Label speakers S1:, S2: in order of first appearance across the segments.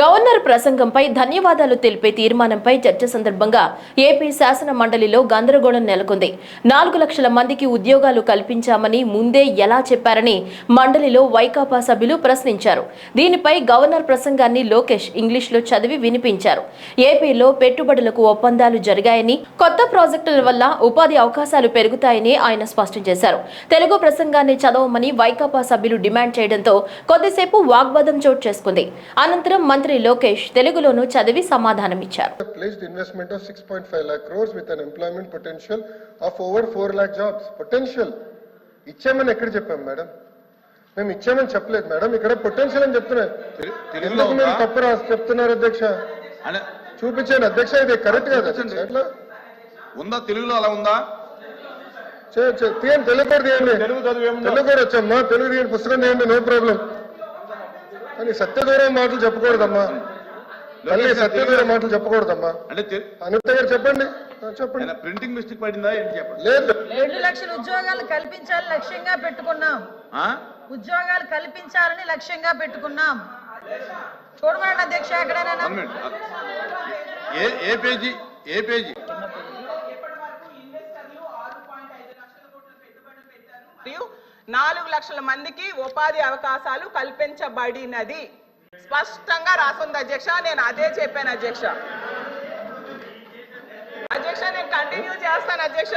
S1: Governor ప్రసంగంపై ధన్యవాదాలు తెలిపే తీర్మానంపై చర్చ సందర్భంగా ఏపీ శాసన మండలిలో గందరగోళం నెలకొంది. నాలుగు లక్షల మందికి ఉద్యోగాలు కల్పించామని ముందే ఎలా చెప్పారని మండలిలో వైకాపా సభ్యులు ప్రశ్నించారు. దీనిపై గవర్నర్ ప్రసంగాన్ని లోకేష్ ఇంగ్లీష్లో చదివి వినిపించారు. ఏపీలో పెట్టుబడులకు ఒప్పందాలు జరిగాయని కొత్త ప్రాజెక్టుల వల్ల ఉపాధి అవకాశాలు పెరుగుతాయని ఆయన స్పష్టం చేశారు. తెలుగు ప్రసంగాన్ని చదవమని వైకాపా సభ్యులు డిమాండ్ చేయడంతో కొద్దిసేపు వాగ్వాదం చోటు చేసుకుంది. అనంతరం మంత్రి లోకేష్ తెలుగులోనూ చదివి సమాధానమిచ్చారు.
S2: Pledged investment of 6.5 lakh crores with an employment potential of over 4 lakh jobs. Potential. ఇచ్చామని ఎక్కడ చెప్పాం మేడం? మేము ఇచ్చామని చెప్పలేదు మేడం. ఇక్కడ పొటెన్షియల్ అని ఎందుకు మీరు? తప్పు రాసి చెప్తున్నారు అధ్యక్ష? చూపించాను అధ్యక్ష ఇది కరెక్ట్ కాదు
S3: ఉందా? తెలుగులో అలా ఉందా?
S2: తెలుగు తెలుగు కూడా వచ్చమ్మా తెలుగు పుస్తకం తీయండి నో ప్రాబ్లం. కానీ సత్యదూరం మాటలు చెప్పకూడదమ్మా. మళ్ళీ సత్యదూరం మాటలు చెప్పకూడదమ్మా.
S3: అంటే
S2: అనిత గారు చెప్పండి. చెప్పండి.
S3: ప్రింటింగ్ మిస్టేక్ పడిందా ఏంటి చెప్పండి.
S2: లేదు.
S4: రెండు లక్షల ఉద్యోగాలు కల్పించాలని లక్ష్యంగా పెట్టుకున్నాం.
S3: ఆ?
S4: ఉద్యోగాలు కల్పించాలని లక్ష్యంగా పెట్టుకున్నాం. చూడమండి అధ్యక్ష ఎక్కడైనా
S3: ఏ పేజీ? ఏ పేజీ?
S5: నాలుగు లక్షల మందికి ఉపాధి అవకాశాలు కల్పించబడినది. స్పష్టంగా రాసుంది అధ్యక్ష నేను అదే చెప్పాను అధ్యక్ష. అధ్యక్ష నేను కంటిన్యూ చేస్తాను అధ్యక్ష.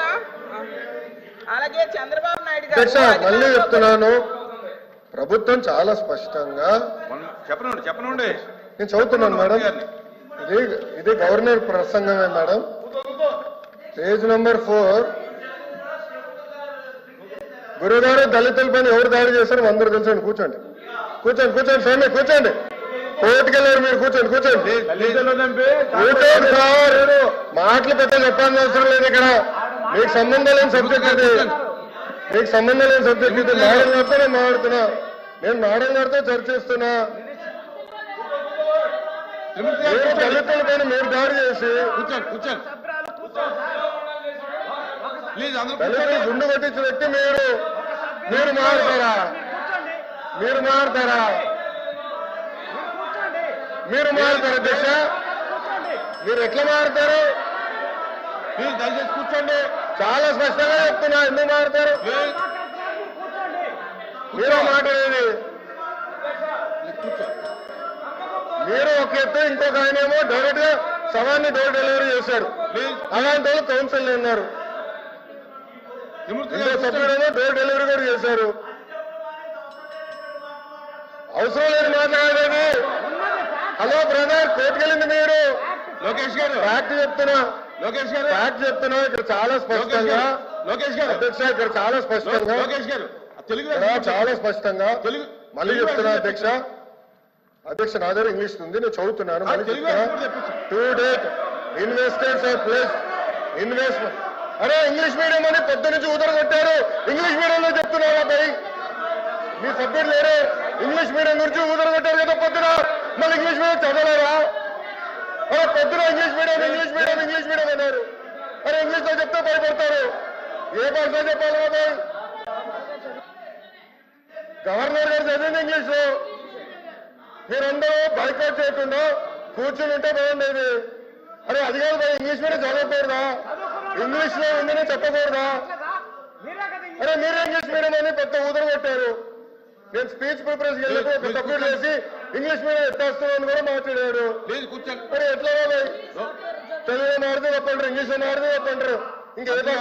S5: అలాగే చంద్రబాబు నాయుడు గారు
S2: మళ్ళీ చెప్తున్నాను. ప్రభుత్వం చాలా స్పష్టంగా
S3: చెప్పనండి చెప్పనండి.
S2: నేను చదువుతున్నాను మేడం. ఇది ఇది గవర్నర్ ప్రసంగమే మేడం. Page number four. గురుగారు దళితులపై ఎవరు దాడి చేశారు అందరూ తెలుసండి. కూర్చోండి. కూర్చోండి కూర్చోండి స్వామి కూర్చోండి. కోర్టుకెళ్ళారు మీరు కూర్చోండి కూర్చోండి. కూర్చోండి సార్. మాటలు పెద్ద చెప్పాల్సిన అవసరం లేదు ఇక్కడ. మీకు సంబంధం లేని సబ్జెక్ట్ ఇది. మీకు సంబంధం లేని సబ్జెక్ట్ ఇది. మేడం గారితో నేను మాట్లాడుతున్నా. నేను మేడం గారితో చర్చిస్తున్నా
S3: త్రిమూర్తి గారు
S2: మీరు దాడి చేసి
S3: కూర్చోండి కూర్చోండి. ప్లీజ్ అందరూ
S2: దళితులు
S3: కూర్చోండి
S2: గుండు కొట్టించిన వ్యక్తి మీరు. మీరు మారుతారా మీరు మారుతారా మీరు మారుతారా అధ్యక్ష? మీరు ఎట్లా మారుతారు?
S3: ప్లీజ్ దయచేసి కూర్చోండి.
S2: చాలా స్పష్టంగా చెప్తున్నా ఎందుకు మారుతారు? మీరు మాట్లాడేది మీరు ఒక ఎత్తు ఇంకొక ఆయన ఏమో డైరెక్ట్గా శవాన్ని డోర్ డెలివరీ
S3: ప్లీజ్
S2: అలాంటి వాళ్ళు కౌన్సిల్ ఉన్నారు
S3: త్రిమూర్తి
S2: ఇంకో
S3: గారు కూర్చోండి.
S2: సభ్యుడేమో డోర్ డెలివరీ కూడా చేశారు. అవసరం లేదు మాట్లాడేది హలో బ్రదర్ కోర్టుకెళ్ళింది మీరు?
S3: లోకేష్ గారు.
S2: ఫ్యాక్ట్ చెప్తున్నా.
S3: లోకేష్ గారు.
S2: ఫ్యాక్ట్ చెప్తున్నా ఇక్కడ చాలా స్పష్టంగా.
S3: లోకేష్ గారు.
S2: అధ్యక్ష ఇక్కడ చాలా స్పష్టంగా.
S3: లోకేష్ గారు. తెలుగు
S2: చాలా స్పష్టంగా.
S3: తెలుగు
S2: మళ్ళీ చెప్తున్నా అధ్యక్ష. అధ్యక్ష నా దగ్గర ఇంగ్లీష్ ఉంది నేను చదువుతున్నాను. To date investors plus investment అరే ఇంగ్లీష్ మీడియం అని పొద్దు నుంచి ఉదర కొట్టారు. ఇంగ్లీష్ మీడియంలో చెప్తున్నారా అబ్బాయి మీ సభ్యులు లేరే. ఇంగ్లీష్ మీడియం గురించి ఉదర కొట్టారు కదా పొద్దున. మళ్ళీ ఇంగ్లీష్ మీడియం చదవలేరా? అరే పొద్దున English medium English medium English medium అన్నారు. అరే ఇంగ్లీష్లో చెప్తే భయపడతారు. ఏ భాషలో చెప్పాలి బాబాయ్ గవర్నర్ గారు చదివింది ఇంగ్లీష్. మీరందరూ బైకౌట్ చేయకుండా కూర్చుని ఉంటే బాగుండేది అరే అది కాదు ఇంగ్లీష్ మీడియం చదవకూడదా ఇంగ్లీష్లో ఉందని చెప్పకూడదా? అరే మీరు ఇంగ్లీష్ మీడియం అని పెద్ద ఊదర కొట్టారు? నేను స్పీచ్ ప్రిపరేషన్ వెళ్ళినప్పుడు సభ్యుడు చేసి ఇంగ్లీష్ మీడియం ఎత్తేస్తున్నాను కూడా మాట్లాడాడు మరి ఎట్లా తెలుగు మాడితే చెప్పంటారు ఇంగ్లీష్ మాడితే చెప్పంటారు ఇంకా ఏ భాష